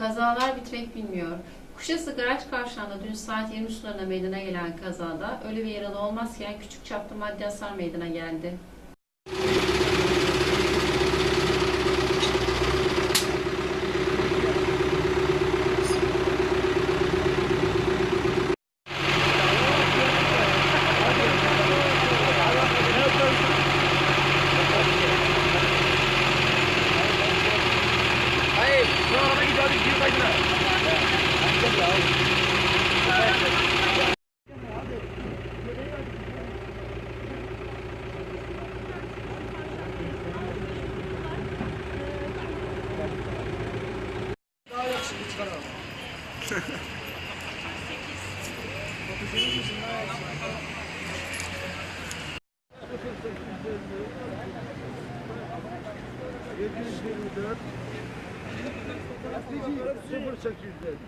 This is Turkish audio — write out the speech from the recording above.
Kazalar bitmek bilmiyor. Kuşası Garaç Kavşağı'nda dün saat 20 sularına meydana gelen kazada ölü ve yaralı olmazken küçük çaplı maddi hasar meydana geldi. Şimdi çıkaralım. Yedi yüz yirmi dört. Sıfır sekiz yüz.